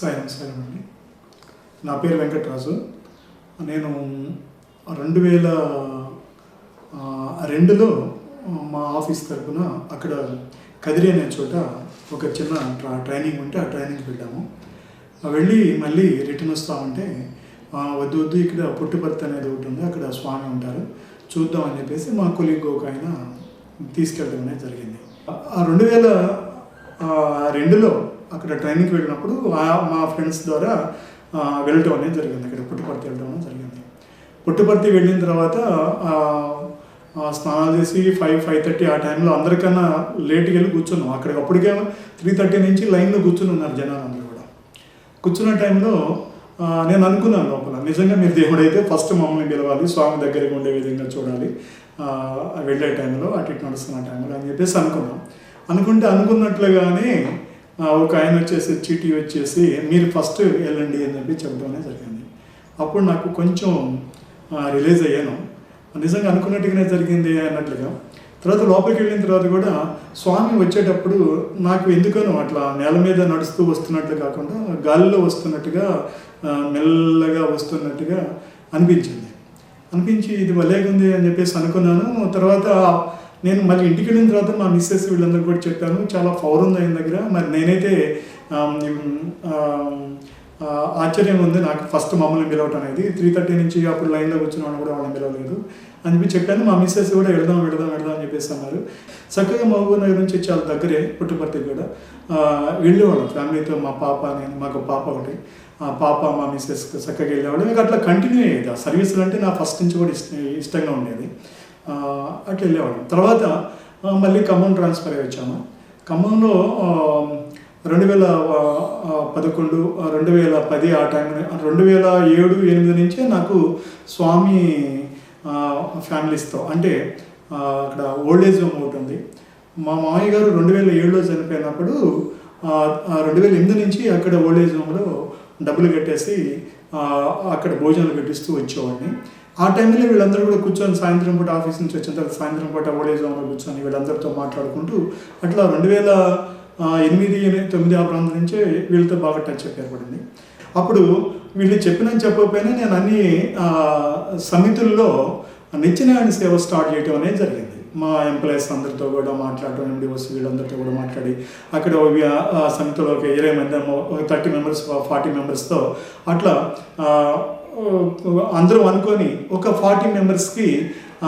సాయి నమస్కారం అండి. నా పేరు వెంకటరాజు. నేను రెండు వేల రెండులో మా ఆఫీస్ తరఫున అక్కడ కదిరి అనే చోట ఒక చిన్న ట్రా ట్రైనింగ్ ఉంటే ఆ ట్రైనింగ్కి వెళ్ళాము వెళ్ళి మళ్ళీ రిటర్న్ వస్తామంటే వద్దు వద్దు ఇక్కడ పుట్టుపర్తి అనేది ఒకటి ఉంది అక్కడ స్వామి ఉంటారు చూద్దాం అని చెప్పేసి మా కొలీగ్ ఒక ఆయన తీసుకెళ్ళడం అనేది జరిగింది. ఆ రెండు వేల రెండులో అక్కడ ట్రైనింగ్కి వెళ్ళినప్పుడు మా ఫ్రెండ్స్ ద్వారా వెళ్ళటం అనేది జరిగింది. అక్కడ పుట్టుపర్తి వెళ్ళడం అనేది జరిగింది. పుట్టుపర్తి వెళ్ళిన తర్వాత స్నానాలు చేసి ఫైవ్ ఫైవ్ థర్టీ ఆ టైంలో అందరికన్నా లేట్కి వెళ్ళి కూర్చున్నాం. అక్కడికి అప్పటికే త్రీ థర్టీ నుంచి లైన్లో కూర్చుని ఉన్నారు జనాలు అందరూ కూడా. కూర్చున్న టైంలో నేను అనుకున్నాను లోపల నిజంగా మీరు దేవుడు అయితే ఫస్ట్ మమ్మల్ని పిలవాలి స్వామి దగ్గరికి ఉండే విధంగా చూడాలి వెళ్ళే టైంలో అటు ఇటు నడుస్తున్న టైంలో అని చెప్పేసి అనుకున్నాం. అనుకుంటే అనుకున్నట్లుగానే ఒక ఆయన వచ్చేసి చీటీ వచ్చేసి మీరు ఫస్ట్ వెళ్ళండి అని చెప్పి చెప్పడమే జరిగింది. అప్పుడు నాకు కొంచెం రిలీజ్ అయ్యాను. నిజంగా అనుకున్నట్టుగానే జరిగింది అన్నట్లుగా. తర్వాత లోపలికి వెళ్ళిన తర్వాత కూడా స్వామి వచ్చేటప్పుడు నాకు ఎందుకనో అట్లా నేల మీద నడుస్తూ వస్తున్నట్లు కాకుండా గాలిలో వస్తున్నట్టుగా మెల్లగా వస్తున్నట్టుగా అనిపించింది. అనిపించి ఇది భలేగా ఉంది అని చెప్పేసి అనుకున్నాను. తర్వాత నేను మళ్ళీ ఇంటికి వెళ్ళిన తర్వాత మా మిస్సెస్ వీళ్ళందరూ కూడా చెప్పాను చాలా పవర్ ఉంది ఆయన దగ్గర. మరి నేనైతే ఆశ్చర్యం ఉంది. నాకు ఫస్ట్ మమ్మల్ని పిలవటం అనేది. త్రీ థర్టీ నుంచి అప్పుడు లైన్లో కూర్చున్న కూడా వాళ్ళని పిలవలేదు. అని చెప్పి చెప్పాను. మా మిస్సెస్ కూడా వెళ్దాం వెళ్దాం వెళ్దాం అని చెప్పేసి అన్నారు. చక్కగా మహబూబ్ నగర్ నుంచి చాలా దగ్గరే పుట్టుపర్తికి కూడా. వెళ్ళేవాళ్ళం. ఫ్యామిలీతో మా పాప నేను మాకు పాప ఒకటి. ఆ పాప మా మిస్సెస్ చక్కగా వెళ్ళేవాళ్ళం. ఇంకా అట్లా కంటిన్యూ అయ్యేది. ఆ సర్వీసులు అంటే నా ఫస్ట్ నుంచి కూడా ఇష్ట ఇష్టంగా ఉండేది. అట్లా వెళ్ళేవాళ్ళం. తర్వాత మళ్ళీ ఖమ్మం ట్రాన్స్ఫర్ అయ్యి వచ్చాము. ఖమ్మంలో రెండు వేల పదకొండు రెండు వేల పది ఆ టైం రెండు వేల ఏడు ఎనిమిది నుంచే నాకు స్వామి ఫ్యామిలీస్తో అంటే అక్కడ ఓల్డ్ ఏజ్ హోమ్ ఒకటి ఉంది. మా మామయ్య గారు రెండు వేల ఏడులో చనిపోయినప్పుడు రెండు వేల ఎనిమిది నుంచి అక్కడ ఓల్డ్ ఏజ్ హోమ్లో డబ్బులు కట్టేసి అక్కడ భోజనాలు పెట్టిస్తూ వచ్చేవాడిని. ఆ టైంలో వీళ్ళందరూ కూడా కూర్చొని సాయంత్రం పూట ఆఫీస్ నుంచి వచ్చిన తర్వాత సాయంత్రం పూట ఓడేజ్ హోమ్లో కూర్చొని వీళ్ళందరితో మాట్లాడుకుంటూ అట్లా రెండు వేల ఎనిమిది తొమ్మిది ఆ ప్రాంతం నుంచే వీళ్ళతో బాగా టచ్ ఏర్పడింది. అప్పుడు వీళ్ళు చెప్పినని చెప్పకపోయినా నేను అన్ని సమితుల్లో నిత్యనారాయణ సేవ స్టార్ట్ చేయటం అనేది జరిగింది. మా ఎంప్లాయీస్ అందరితో కూడా మాట్లాడటం ఎండిఓస్ వీళ్ళందరితో కూడా మాట్లాడి అక్కడ సమితిలో ఒక ఇరవై మంది థర్టీ మెంబర్స్ ఫార్టీ మెంబర్స్తో అట్లా అందరూ అనుకొని ఒక ఫార్టీ మెంబర్స్కి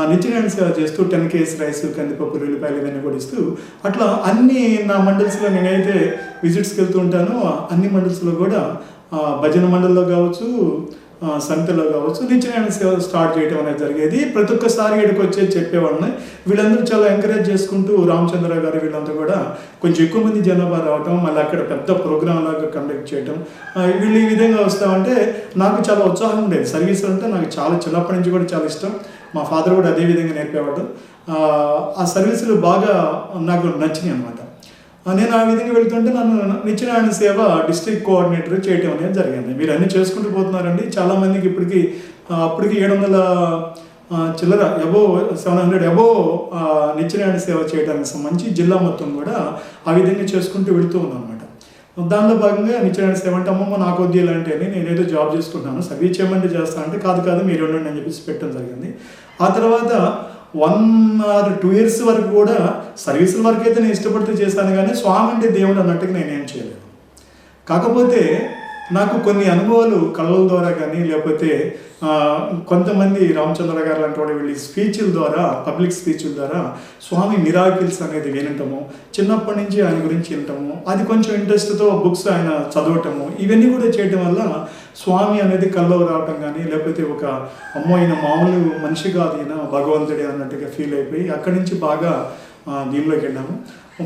నిత్యనారాయణ సేవ చేస్తూ టెన్ కేస్ రైస్ కందిపప్పు ఉల్లిపాయలు ఇవన్నీ కూడా ఇస్తూ అట్లా అన్ని నా మండల్స్లో నేనైతే విజిట్స్కి వెళ్తూ ఉంటానో. అన్ని మండల్స్లో కూడా భజన మండల్లో కావచ్చు సంతలో కావచ్చు. నిత్యనారాయణ సేవ స్టార్ట్ చేయడం అనేది జరిగేది. ప్రతి ఒక్కసారి ఇక్కడికి వచ్చే చెప్పేవాళ్ళని. వీళ్ళందరూ చాలా ఎంకరేజ్ చేసుకుంటూ రామచంద్ర గారు వీళ్ళంతా కూడా కొంచెం ఎక్కువ మంది జనాభా రావటం మళ్ళీ అక్కడ పెద్ద ప్రోగ్రామ్ లాగా కండక్ట్ చేయటం. వీళ్ళు ఈ విధంగా వస్తామంటే నాకు చాలా ఉత్సాహం ఉండేది. సర్వీస్ అంటే నాకు చాలా చిన్నప్పటి నుంచి కూడా చాలా ఇష్టం. మా ఫాదర్ కూడా అదే విధంగా నేర్పేవాడు. ఆ, ఆ సర్వీసులు బాగా నాకు నచ్చినాయి అనమాట నేను ఆ విధంగా వెళ్తుంటే నన్ను నిత్యనారాయణ సేవ డిస్ట్రిక్ట్ కోఆర్డినేటర్ చేయటం అనేది జరిగింది. మీరు అన్ని చేసుకుంటూ పోతున్నారండి. చాలా మందికి ఇప్పటికి అప్పటికి ఏడు వందల చిల్లర ఎబో సెవెన్ హండ్రెడ్ ఎబో నిత్యనారాయణ సేవ చేయడానికి సంబంధించి జిల్లా మొత్తం కూడా ఆ విధంగా చేసుకుంటూ వెళుతూ ఉందన్నమాట. దానిలో భాగంగా నిత్యనారాయణ సేవ అంటే అమ్మమ్మ నాకు వద్దు అంటే అని నేను ఏదో జాబ్ చేసుకుంటున్నాను సర్వీస్ చేయమంటే చేస్తాను అంటే కాదు కాదు మీరు ఉండండి అని చెప్పేసి పెట్టడం జరిగింది. ఆ తర్వాత వన్ ఆర్ టూ ఇయర్స్ వరకు కూడా సర్వీసుల వరకు అయితే నేను ఇష్టపడితే చేశాను కానీ స్వామి అంటే దేవుడు అన్నట్టుగా నేనేం చేయలేదు. కాకపోతే నాకు కొన్ని అనుభవాలు కళల ద్వారా కానీ లేకపోతే కొంతమంది రామచంద్ర గారు లాంటి వాడు వెళ్ళి స్పీచ్ల ద్వారా పబ్లిక్ స్పీచ్ల ద్వారా స్వామి మిరాకిల్స్ అనేది వినటము చిన్నప్పటి నుంచి ఆయన గురించి వినటము అది కొంచెం ఇంట్రెస్ట్తో బుక్స్ ఆయన చదవటము ఇవన్నీ కూడా చేయటం వల్ల స్వామి అనేది కల్లో రావటం కానీ లేకపోతే ఒక అమ్మో ఈయన మామూలు మనిషి కాదు ఈయన భగవంతుడే అన్నట్టుగా ఫీల్ అయిపోయి అక్కడి నుంచి బాగా దీనిలోకి వెళ్ళాము.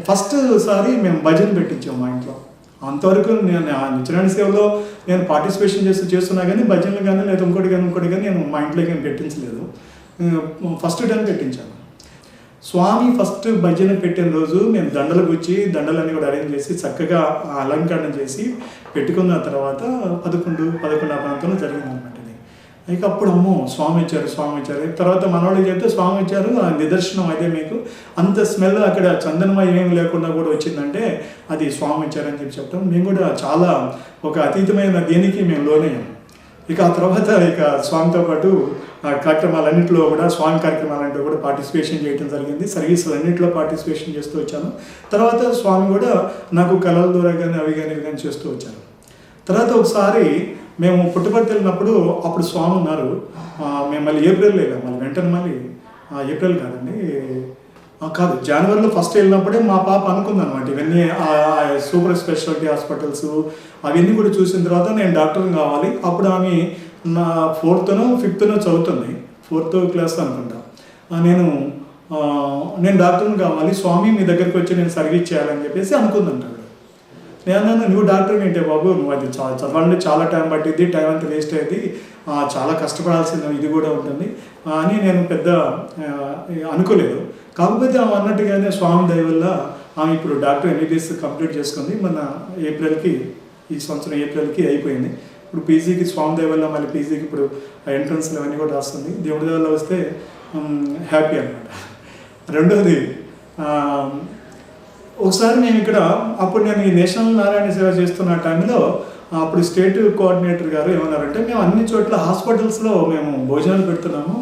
ఫస్ట్ సారి మేము భజన పెట్టించాము మా ఇంట్లో. అంతవరకు నేను నిత్యనారాయణ సేవలో నేను పార్టిసిపేషన్ చేస్తూ చేస్తున్నా కానీ భజనలు కానీ లేదా ఇంకోటి కానీ ఇంకోటి కానీ నేను మా ఇంట్లో కానీ పెట్టించలేదు. ఫస్ట్ టైం పెట్టించాను. స్వామి ఫస్ట్ భజన పెట్టిన రోజు మేము దండలు గుచ్చి దండలన్నీ కూడా అరేంజ్ చేసి చక్కగా అలంకరణ చేసి పెట్టుకున్న తర్వాత పదకొండు పదకొండు ప్రాంతంలో జరిగింది అనమాట ఇది. ఇక అప్పుడు అమ్మో స్వామి ఇచ్చారు స్వామి ఇచ్చారు తర్వాత మనవాళ్ళు చెప్తే స్వామి ఇచ్చారు ఆ నిదర్శనం అయితే మీకు. అంత స్మెల్ అక్కడ చందనమయం ఏమి లేకుండా కూడా వచ్చిందంటే అది స్వామి ఇచ్చారని చెప్పి చెప్తాం మేము కూడా చాలా ఒక అతీతమైన దేనికి మేము లోనయ్యాము ఇక ఆ తర్వాత ఇక స్వామితో పాటు ఆ కార్యక్రమాలన్నింటిలో కూడా స్వామి కార్యక్రమాలంటే కూడా పార్టిసిపేషన్ చేయడం జరిగింది. సర్వీసులన్నింటిలో పార్టిసిపేషన్ చేస్తూ వచ్చాను. తర్వాత స్వామి కూడా నాకు కళల ద్వారా కానీ అవి కానీ కానీ చేస్తూ వచ్చాను తర్వాత ఒకసారి మేము పుట్టుపర్తి వెళ్ళినప్పుడు అప్పుడు స్వామి ఉన్నారు. మేము మళ్ళీ ఏప్రిల్ వెళ్ళాం. మళ్ళీ వెంటనే మళ్ళీ ఏప్రిల్ కాదండి కాదు జనవరిలో ఫస్ట్ వెళ్ళినప్పుడే మా పాప అనుకుంది అనమాట ఇవన్నీ ఆ, సూపర్ స్పెషాలిటీ హాస్పిటల్స్ అవన్నీ కూడా చూసిన తర్వాత నేను డాక్టర్ని కావాలి. అప్పుడు ఆమె నా ఫోర్త్నో ఫిఫ్త్నో చదువుతుంది. ఫోర్త్ క్లాస్ అనుకుంటా. నేను నేను డాక్టర్ని కావాలి. స్వామి మీ దగ్గరికి వచ్చి నేను సర్వీస్ చేయాలని చెప్పేసి అనుకుందంటాడు. నేను అన్నాను నువ్వు డాక్టర్ ఏంటే బాబు నువ్వు అది చాలా చదవాలంటే చాలా టైం పట్టిద్ది టైం అంతా వేస్ట్ అయ్యింది చాలా కష్టపడాల్సిన ఇది కూడా ఉంటుంది. అని నేను పెద్ద అనుకోలేదు. కాకపోతే ఆమె అన్నట్టుగానే స్వామి దయ వల్ల ఆమె ఇప్పుడు డాక్టర్ ఎంబీబీఎస్ కంప్లీట్ చేసుకుంది. మన ఏప్రిల్కి ఈ సంవత్సరం ఏప్రిల్కి అయిపోయింది. ఇప్పుడు పీజీకి స్వామి దయ వల్ల మళ్ళీ పీజీకి ఇప్పుడు ఎంట్రన్స్లు అవన్నీ కూడా రాస్తుంది దేవుడి దయ వల్ల వస్తే హ్యాపీ అనమాట రెండోది ఒకసారి మేము ఇక్కడ అప్పుడు నేను ఈ నేషనల్ నారాయణ సేవ చేస్తున్న టైంలో అప్పుడు స్టేట్ కోఆర్డినేటర్ గారు ఏమన్నారంటే మేము అన్ని చోట్ల హాస్పిటల్స్లో మేము భోజనాలు పెడుతున్నాము.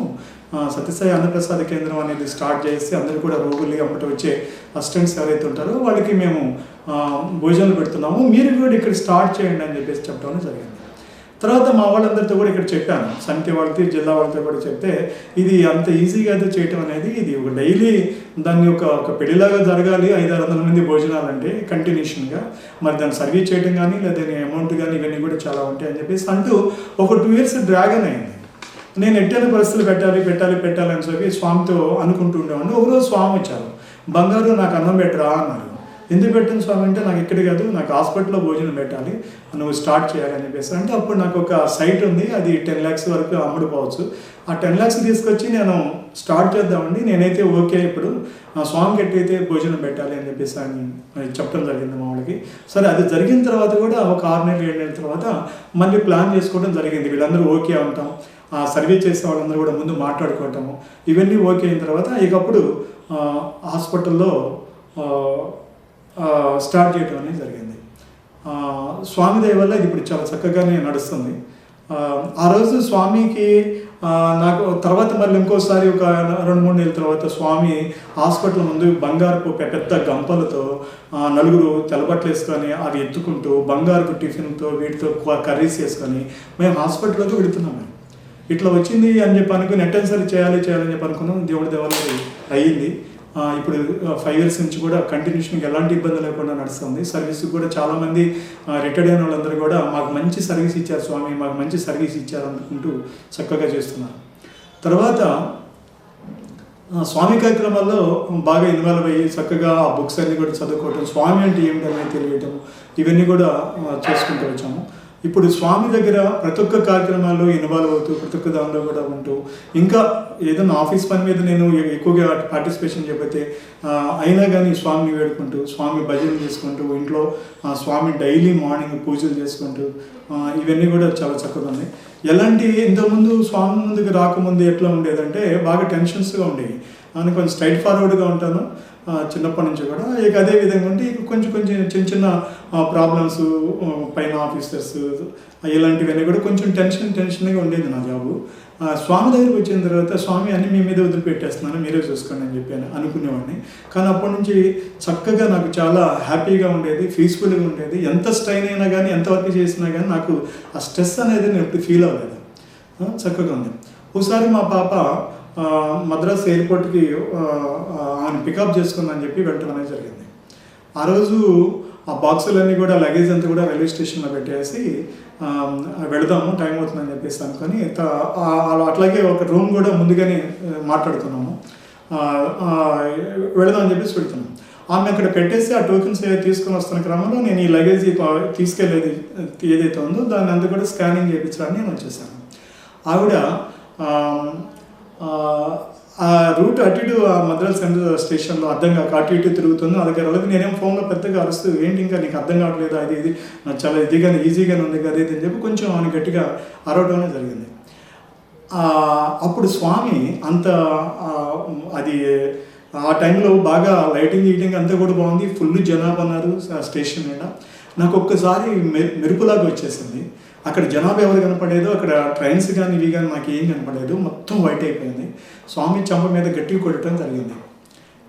సత్యసాయి అన్నప్రసాద కేంద్రం అనేది స్టార్ట్ చేసి అందరూ కూడా రోగులు అప్పటి వచ్చే అసిస్టెంట్స్ ఎవరైతే ఉంటారో వాళ్ళకి మేము భోజనాలు పెడుతున్నాము. మీరు కూడా ఇక్కడ స్టార్ట్ చేయండి అని చెప్పేసి చెప్పడం జరిగింది. తర్వాత మా వాళ్ళందరితో కూడా ఇక్కడ చెప్పాను. సమితి వాళ్ళతో జిల్లా వాళ్ళతో కూడా చెప్తే ఇది అంత ఈజీగా అయితే చేయటం అనేది ఇది ఒక డైలీ దాన్ని ఒక ఒక పెళ్ళిలాగా జరగాలి ఐదు ఆరు వందల మంది భోజనాలు అంటే కంటిన్యూషన్గా. మరి దాన్ని సర్వీస్ చేయడం కానీ లేదా అమౌంట్ కానీ ఇవన్నీ కూడా చాలా ఉంటాయి అని చెప్పేసి అంటూ ఒక టూ ఇయర్స్ డ్రాగన్ అయింది. నేను ఎట్టని పరిస్థితులు పెట్టాలి పెట్టాలి పెట్టాలి అని చెప్పి స్వామితో అనుకుంటూ ఉండేవాడిని. ఒకరోజు స్వామి వచ్చారు. బంగారు నాకు అన్నం పెట్టరా అన్నారు. ఎందుకు పెట్టిన స్వామి అంటే నాకు ఇక్కడ కాదు నాకు హాస్పిటల్లో భోజనం పెట్టాలి నువ్వు స్టార్ట్ చేయాలని చెప్పేసి. అంటే అప్పుడు నాకు ఒక సైట్ ఉంది అది టెన్ ల్యాక్స్ వరకు అమ్ముడుపోవచ్చు. ఆ టెన్ ల్యాక్స్ తీసుకొచ్చి నేను స్టార్ట్ చేద్దామండి నేనైతే ఓకే ఇప్పుడు. స్వామికి ఎట్టయితే భోజనం పెట్టాలి అని చెప్పేసి అని చెప్పడం జరిగింది మా సరే అది జరిగిన తర్వాత కూడా ఒక ఆరు నెలలు ఏడు నెలల తర్వాత మళ్ళీ ప్లాన్ చేసుకోవడం జరిగింది. వీళ్ళందరూ ఓకే ఉంటాం ఆ సర్వే చేసే వాళ్ళందరూ కూడా ముందు మాట్లాడుకోవటము. ఇవన్నీ ఓకే అయిన తర్వాత ఇకప్పుడు హాస్పిటల్లో స్టార్ట్ చేయడం అనేది జరిగింది. స్వామి దయ వల్ల ఇది ఇప్పుడు చాలా చక్కగానే నడుస్తుంది. ఆ, రోజు స్వామికి నాకు తర్వాత మళ్ళీ ఇంకోసారి ఒక రెండు మూడు నెలల తర్వాత స్వామి హాస్పిటల్ ముందు బంగారపు పెద్ద గంపలతో నలుగురు తెల్లబట్టలు వేసుకొని అవి ఎత్తుకుంటూ బంగారపు టిఫిన్తో వీటితో కర్రీస్ వేసుకొని మేము హాస్పిటల్లోకి వెళుతున్నాం మేము. ఇట్లా వచ్చింది అని చెప్పి అనుకుని నెట్టనిసరి చేయాలి చేయాలని చెప్పి అనుకున్నాం. దేవుడి దేవాలయం అయ్యింది. ఇప్పుడు ఫైవ్ ఇయర్స్ నుంచి కూడా కంటిన్యూషన్గా ఎలాంటి ఇబ్బంది లేకుండా నడుస్తుంది. సర్వీస్ కూడా చాలామంది రిటైర్డ్ అయిన వాళ్ళందరూ కూడా మాకు మంచి సర్వీస్ ఇచ్చారు స్వామి మాకు మంచి సర్వీస్ ఇచ్చారు అనుకుంటూ చక్కగా చేస్తున్నారు. తర్వాత స్వామి కార్యక్రమాల్లో బాగా ఇన్వాల్వ్ అయ్యి చక్కగా ఆ బుక్స్ అన్ని కూడా చదువుకోవటం స్వామి అంటే ఏమిటనేది తెలియటం ఇవన్నీ కూడా చేసుకుంటూ వచ్చాము. ఇప్పుడు స్వామి దగ్గర ప్రతి ఒక్క కార్యక్రమాల్లో ఇన్వాల్వ్ అవుతూ ప్రతి ఒక్క దానిలో కూడా ఉంటూ ఇంకా ఏదైనా ఆఫీస్ పని మీద నేను ఎక్కువగా పార్టిసిపేషన్ చెప్పితే అయినా కానీ స్వామిని వేడుకుంటూ స్వామి భజన చేసుకుంటూ ఇంట్లో స్వామి డైలీ మార్నింగ్ పూజలు చేసుకుంటూ ఇవన్నీ కూడా చాలా చక్కగా ఉన్నాయి. ఎలాంటి ఇంతకుముందు స్వామి ముందుకు రాకముందు ఎట్లా ఉండేదంటే బాగా టెన్షన్స్గా ఉండేవి. అని కొంచెం స్ట్రైట్ ఫార్వర్డ్గా ఉంటాను. చిన్నప్పటి నుంచి కూడా. ఇక అదే విధంగా ఉంటే ఇక కొంచెం కొంచెం చిన్న చిన్న ప్రాబ్లమ్స్ పైన ఆఫీసర్స్ ఇలాంటివన్నీ కూడా కొంచెం టెన్షన్ టెన్షన్గా ఉండేది నా జాబు ఆ, స్వామి దగ్గరికి వచ్చిన తర్వాత స్వామి అన్ని మీ మీద వదిలిపెట్టేస్తున్నాను మీరే చూసుకోండి అని చెప్పాను అనుకునేవాడిని. కానీ అప్పటి నుంచి చక్కగా నాకు చాలా హ్యాపీగా ఉండేది పీస్ఫుల్గా ఉండేది. ఎంత స్ట్రైన్ అయినా కానీ ఎంత వర్క్ చేసినా కానీ నాకు ఆ స్ట్రెస్ అనేది నేను ఎప్పుడు ఫీల్ అవ్వలేదు. చక్కగా ఉంది. ఒకసారి మా పాప మద్రాస్ ఎయిర్పోర్ట్కి ఆయన పికప్ చేసుకుందని చెప్పి వెళ్ళటం అనేది జరిగింది. ఆ రోజు ఆ బాక్సులన్నీ కూడా లగేజ్ అంతా కూడా రైల్వే స్టేషన్లో పెట్టేసి వెళదాము టైం అవుతుందని చెప్పేసి అనుకొని అట్లాగే ఒక రూమ్ కూడా ముందుగానే మాట్లాడుతున్నాము మాట్లాడుకున్నాము. అని వెళదామని చెప్పేసి వెళ్తున్నాం. ఆమె అక్కడ పెట్టేసి ఆ టోకెన్స్ తీసుకొని వస్తున్న క్రమంలో నేను ఈ లగేజ్ తీసుకెళ్ళేది ఏదైతే ఉందో దాన్ని అంతా కూడా స్కానింగ్ చేయించడానికి నేను వచ్చేసాను. ఆవిడ ఆ, రూట్ అటు ఇటు ఆ మద్రాస్ సెంట్రల్ స్టేషన్లో అర్థం కాక అటు ఇటు తిరుగుతుంది. అది అలాగే నేనేం ఫోన్లో పెద్దగా అరుస్తూ ఏంటి ఇంకా నీకు అర్థం కావట్లేదు? అది ఇది నాకు చాలా ఇదిగానే ఈజీగానే ఉంది కదా ఇది అని చెప్పి కొంచెం ఆయన గట్టిగా అరవడమే జరిగింది. అప్పుడు స్వామి అంత అది ఆ టైంలో బాగా లైటింగ్ గీటింగ్ అంతా కూడా బాగుంది. ఫుల్ జనాభా ఉన్నారు ఆ స్టేషన్ మీద. నాకు ఒక్కసారి మెరుపులాగా వచ్చేసింది. అక్కడ జనాభా ఎవరు కనపడలేదు అక్కడ ట్రైన్స్ కానీ ఇవి కానీ నాకు ఏం కనపడలేదు. మొత్తం వైట్ అయిపోయింది. స్వామి చంప మీద గట్టిగా కొట్టడం జరిగింది.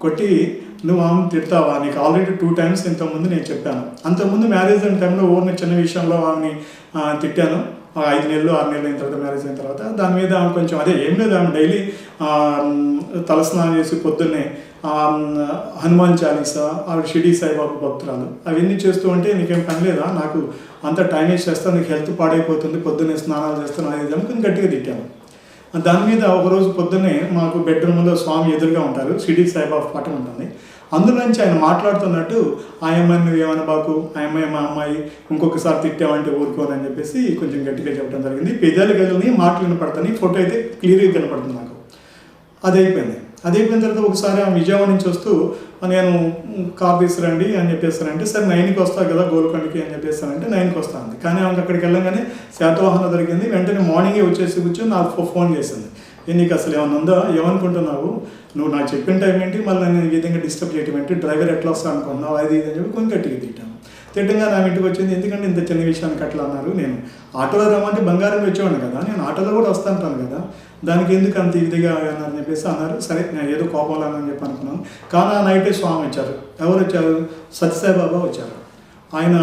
కొట్టి నువ్వు ఆమె తిడతావా? నీకు ఆల్రెడీ టూ టైమ్స్ ఇంతకుముందు నేను చెప్పాను. అంతకుముందు మ్యారేజ్ అండ్ టైంలో ఓర్ని చిన్న విషయంలో ఆమెని తిట్టాను. ఐదు నెలలు ఆరు నెలలు అయిన తర్వాత మ్యారేజ్ అయిన తర్వాత దాని మీద ఆమె కొంచెం అదే ఏం లేదు ఆమె డైలీ తలస్నానం చేసి పొద్దున్నే హనుమాన్ చాలీసా ఆవిడ షిడీ సాయిబాబు భక్తురాలు. అవన్నీ చేస్తూ ఉంటే నీకేం పని లేదా? నాకు అంత టైం వేస్ట్ చేస్తా నీకు హెల్త్ పాడైపోతుంది పొద్దున్నే స్నానాలు చేస్తాను అది ఇది కొంచెం గట్టిగా తిట్టాను. దాని మీద ఒకరోజు పొద్దున్నే మాకు బెడ్రూమ్లో స్వామి ఎదురుగా ఉంటారు షిడీ సాయిబాబా పటం ఉంటుంది. అందులోంచి ఆయన మాట్లాడుతున్నట్టు ఆ అమ్మాయి నువ్వు ఏమైనా బాకు? ఆ అమ్మాయి మా అమ్మాయి ఇంకొకసారి తిట్టామంటే ఊరుకోనని చెప్పేసి కొంచెం గట్టిగా చెప్పడం జరిగింది. పెద్దలు గదులని మాటలు వినపడతాయి ఫోటో అయితే క్లియర్గా కనపడుతుంది నాకు. అది అయిపోయింది. అది అయిపోయిన తర్వాత ఒకసారి ఆ విజయవాడ నుంచి వస్తూ నేను కార్ తీసుకురండి అని చెప్పేస్తానంటే సరే నైన్కి వస్తావు కదా గోల్కొండకి అని చెప్పేస్తానంటే నైన్కి వస్తాను కానీ ఆమెకు అక్కడికి వెళ్ళగానే శాతవాహన దొరికింది. వెంటనే మార్నింగే వచ్చేసి కూర్చొని నాకు ఫో- ఫోన్ చేసింది. నీకు అసలు ఏమైనా ఉందా? ఏమనుకుంటున్నావు? నువ్వు నాకు చెప్పిన టైం ఏంటి? మళ్ళీ నేను ఈ విధంగా డిస్టర్బ్ చేయటం ఏంటి? డ్రైవర్ ఎట్లా వస్తా అనుకున్నావు అది ఇది అని చెప్పి కొంచెం గట్టిగా తిట్టాను తిట్టంగా నా ఇంటికి వచ్చింది. ఎందుకంటే ఇంత చిన్న విషయానికి అట్లా అన్నారు? నేను ఆటోలో రమ్మంటే బంగారం వచ్చేవాడిని కదా. నేను ఆటోలో కూడా వస్తాంటాను కదా. దానికి ఎందుకు అంత ఇదిగా అన్నారని చెప్పేసి అన్నారు. సరే నేను ఏదో కోపంలో అని చెప్పి అనుకున్నాను. కానీ ఆ నైటే స్వామి వచ్చారు. ఎవరు వచ్చారు? సత్యసాయిబాబా వచ్చారు. ఆయన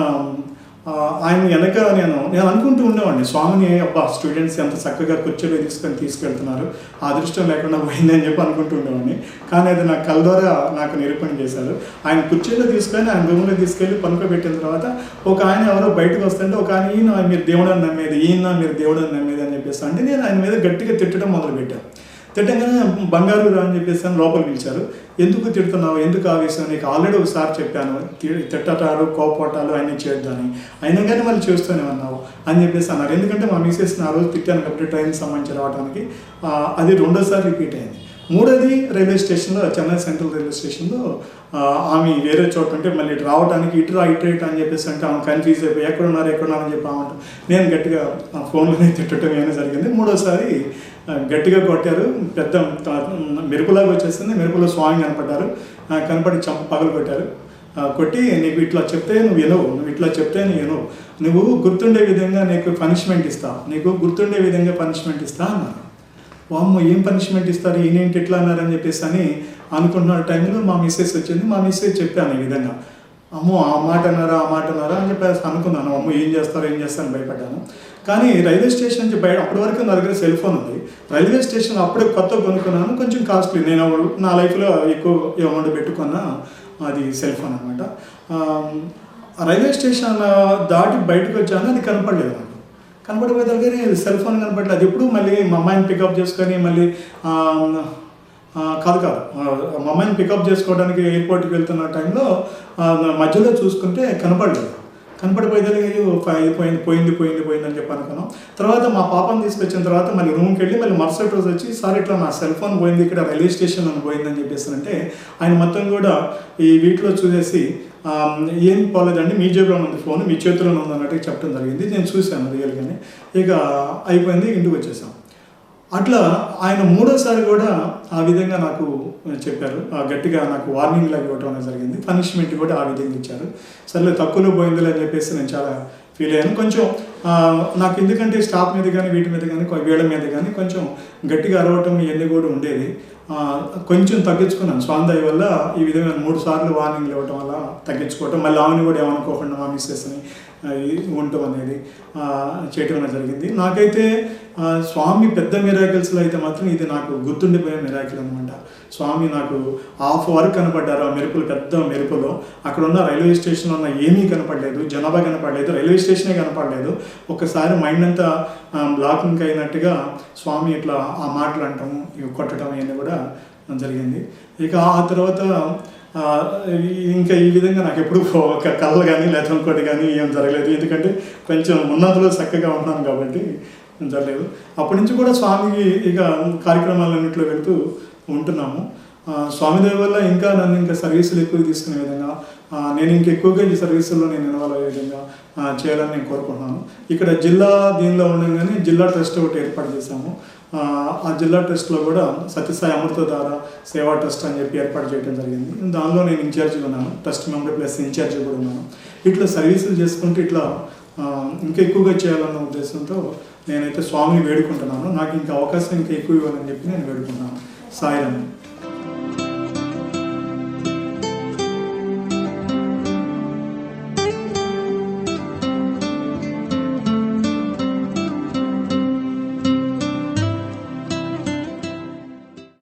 ఆయన వెనక నేను నేను అనుకుంటూ ఉండేవాడిని. స్వామిని అబ్బా స్టూడెంట్స్ ఎంత చక్కగా కుర్చీలో తీసుకొని తీసుకెళ్తున్నారు. ఆ అదృష్టం లేకుండా పోయిందని చెప్పి అనుకుంటూ ఉండేవాడిని. కానీ అది నా కళ్ళ ద్వారా నాకు నిరూపణ చేశారు. ఆయన కుర్చీలో తీసుకొని ఆయన రూమ్లో తీసుకెళ్ళి పనుకోబెట్టిన తర్వాత ఒక ఆయన ఎవరో బయటకు వస్తుంటే ఒక ఆయన ఈయన మీరు దేవుడని నమ్మేది ఈయన మీరు దేవుడని నమ్మేది చెప్పేసి అంటే నేను ఆయన మీద గట్టిగా తిట్టడం మొదలుపెట్టాను తిట్టంగానే బంగారు రా అని చెప్పేసి అని లోపల పిలిచారు. ఎందుకు తిడుతున్నావు? ఎందుకు ఆవేశం? నీకు ఆల్రెడీ ఒకసారి చెప్పాను. తిట్టటాలు కోపటాలు అన్నీ చేద్దాని అయినా కానీ మళ్ళీ చేస్తూనే ఉన్నావు అని చెప్పేసి అన్నారు. ఎందుకంటే మా మిస్సెస్ నా రోజు తిట్టాను కాబట్టి ట్రైన్ సంబంధించి రావడానికి అది రెండోసారి రిపీట్ అయింది. మూడోది రైల్వే స్టేషన్లో చెన్నై సెంట్రల్ రైల్వే స్టేషన్లో ఆమె వేరే చోట ఉంటే మళ్ళీ రావడానికి ఇటు రా ఇటు ఇటు అని చెప్పేసి అంటే ఆమె కన్ఫ్యూజ్ అయిపోయి ఎక్కడున్నారు ఎక్కడున్నారు అని చెప్పి ఆమె నేను గట్టిగా ఆ ఫోన్లోనే తిట్టడం ఏమైనా జరిగింది. మూడోసారి గట్టిగా కొట్టారు. పెద్ద మెరుపులాగా వచ్చేసింది. మెరుపులో స్వామి కనపడ్డారు. కనపడి చంప పగలు కొట్టారు. కొట్టి నీకు ఇట్లా చెప్తే నువ్వు వినవు. నువ్వు ఇట్లా చెప్తే నువ్వు వినవు. నువ్వు గుర్తుండే విధంగా నీకు పనిష్మెంట్ ఇస్తా. నీకు గుర్తుండే విధంగా పనిష్మెంట్ ఇస్తా అన్నారు. వామ్మో ఏం పనిష్మెంట్ ఇస్తారు? ఈయనేంటి ఎట్లా అన్నారని చెప్పేసి అని అనుకుంటున్న టైంలో మా మిస్సెస్ వచ్చింది. మా మిస్సెస్ చెప్పాను ఈ విధంగా. అమ్మో ఆ మాట అన్నారా ఆ మాట అన్నారా అని చెప్పేసి అనుకున్నాను. అమ్మో ఏం చేస్తారో ఏం చేస్తారని భయపడ్డాను. కానీ రైల్వే స్టేషన్ నుంచి బయట అప్పటి వరకు నా దగ్గర సెల్ ఫోన్ ఉంది. రైల్వే స్టేషన్ అప్పుడే కొత్త కొనుక్కున్నాను. కొంచెం కాస్ట్లీ నేను నా లైఫ్లో ఎక్కువ అమౌంట్ పెట్టుకున్న అది సెల్ ఫోన్ అనమాట రైల్వే స్టేషన్ దాటి బయటకు వచ్చాను. అది కనపడలేదు నాకు కనపడపోయేదానికి సెల్ ఫోన్ కనపడలేదు అది ఎప్పుడు మళ్ళీ మా అమ్మాయిని పికప్ చేసుకొని మళ్ళీ కాదు కాదు మా అమ్మాయిని పికప్ చేసుకోవడానికి ఎయిర్పోర్ట్కి వెళ్తున్న టైంలో మధ్యలో చూసుకుంటే కనపడలేదు. కనపడిపోయేదానికి అయ్యో పోయింది పోయింది పోయింది పోయింది అని చెప్పి అనుకున్నాం. తర్వాత మా పాపని తీసుకొచ్చిన తర్వాత మళ్ళీ రూమ్కి వెళ్ళి మళ్ళీ మరుసటి రోజు వచ్చి సార్ ఇట్లా నా సెల్ ఫోన్ పోయింది ఇక్కడ రైల్వే స్టేషన్ అని పోయిందని చెప్పేసి అంటే ఆయన మొత్తం కూడా ఈ వీటిలో చూసేసి ఏం పోలేదండి మీ జేబులో ఉంది ఫోన్ మీ చేతిలో ఉంది అన్నట్టు చెప్పడం జరిగింది. నేను చూశాను రియల్గానే. ఇక అయిపోయింది ఇంటికి వచ్చేసాం. అట్లా ఆయన మూడోసారి కూడా ఆ విధంగా నాకు చెప్పారు. గట్టిగా నాకు వార్నింగ్ లాగా ఇవ్వటం అనేది జరిగింది. పనిష్మెంట్ కూడా ఆ విధంగా ఇచ్చారు. సర్లే తక్కువలో పోయిందిలే అని చెప్పేసి నేను చాలా ఫీల్ అయ్యాను. కొంచెం నాకు ఎందుకంటే స్టాఫ్ మీద కానీ వీటి మీద కానీ వీళ్ళ మీద కానీ కొంచెం గట్టిగా అరవటం ఇవన్నీ కూడా ఉండేది. కొంచెం తగ్గించుకున్నాను. స్వాందయ్య వల్ల ఈ విధంగా మూడు సార్లు వార్నింగ్లు ఇవ్వడం వల్ల తగ్గించుకోవటం. మళ్ళీ ఆమెను కూడా ఏమనుకోకుండా మా మిస్సెస్ని ఉండటం అనేది చేయటం అనేది జరిగింది. నాకైతే స్వామి పెద్ద మిరాకిల్స్లో అయితే మాత్రం ఇది నాకు గుర్తుండిపోయే మిరాకిల్ అనమాట స్వామి నాకు హాఫ్ అవర్ కనపడ్డారు ఆ మెరుపులు పెద్ద మెరుపులో. అక్కడ ఉన్న రైల్వే స్టేషన్లో ఉన్న ఏమీ కనపడలేదు. జనాభా కనపడలేదు. రైల్వే స్టేషనే కనపడలేదు. ఒక్కసారి మైండ్ అంతా బ్లాకింగ్ అయినట్టుగా స్వామి ఇట్లా ఆ మాటలు అంటాము ఇవి కొట్టడం అవన్నీ కూడా జరిగింది. ఇక ఆ తర్వాత ఇంకా ఈ విధంగా నాకు ఎప్పుడు ఒక కళ్ళ కానీ లేకపోతే ఇంకోటి కానీ ఏం జరగలేదు. ఎందుకంటే కొంచెం ఉన్నతలో చక్కగా ఉన్నాను కాబట్టి జరగలేదు. అప్పటి నుంచి కూడా స్వామికి ఇక కార్యక్రమాలన్నింటిలో వెళ్తూ ఉంటున్నాము. స్వామి వల్ల ఇంకా నన్ను ఇంకా సర్వీసులు ఎక్కువ తీసుకునే విధంగా నేను ఇంక ఎక్కువగా ఈ సర్వీసుల్లో నేను ఇన్వాల్వ్ అయ్యే విధంగా చేయాలని నేను కోరుకుంటున్నాను. ఇక్కడ జిల్లా దీనిలో ఉండగానే జిల్లా ట్రస్ట్ ఒకటి ఏర్పాటు చేశాము. ఆ, జిల్లా ట్రస్ట్లో కూడా సత్యసాయి అమృతధార సేవా ట్రస్ట్ అని చెప్పి ఏర్పాటు చేయడం జరిగింది. దానిలో నేను ఇన్ఛార్జ్గా ఉన్నాను. ట్రస్ట్ మెంబర్ ప్లస్ ఇన్ఛార్జ్ కూడా ఉన్నాను. ఇట్లా సర్వీసులు చేసుకుంటే ఇట్లా ఇంకా ఎక్కువగా చేయాలన్న ఉద్దేశంతో నేనైతే స్వామిని వేడుకుంటున్నాను. నాకు ఇంకా అవకాశం ఇంకా ఎక్కువ ఇవ్వాలని చెప్పి నేను వేడుకుంటున్నాను. సాయిరామ్.